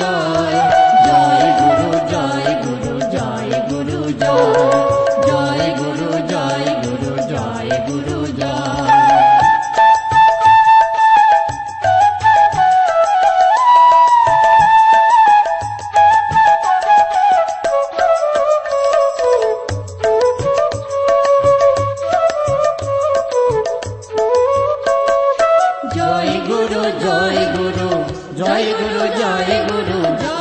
जाय जाय गुरु जाय गुरु जाय गुरु जाय जाय गुरु जाय गुरु जाय गुरु जाय जय गुरु जय गुरु जय गुरु जय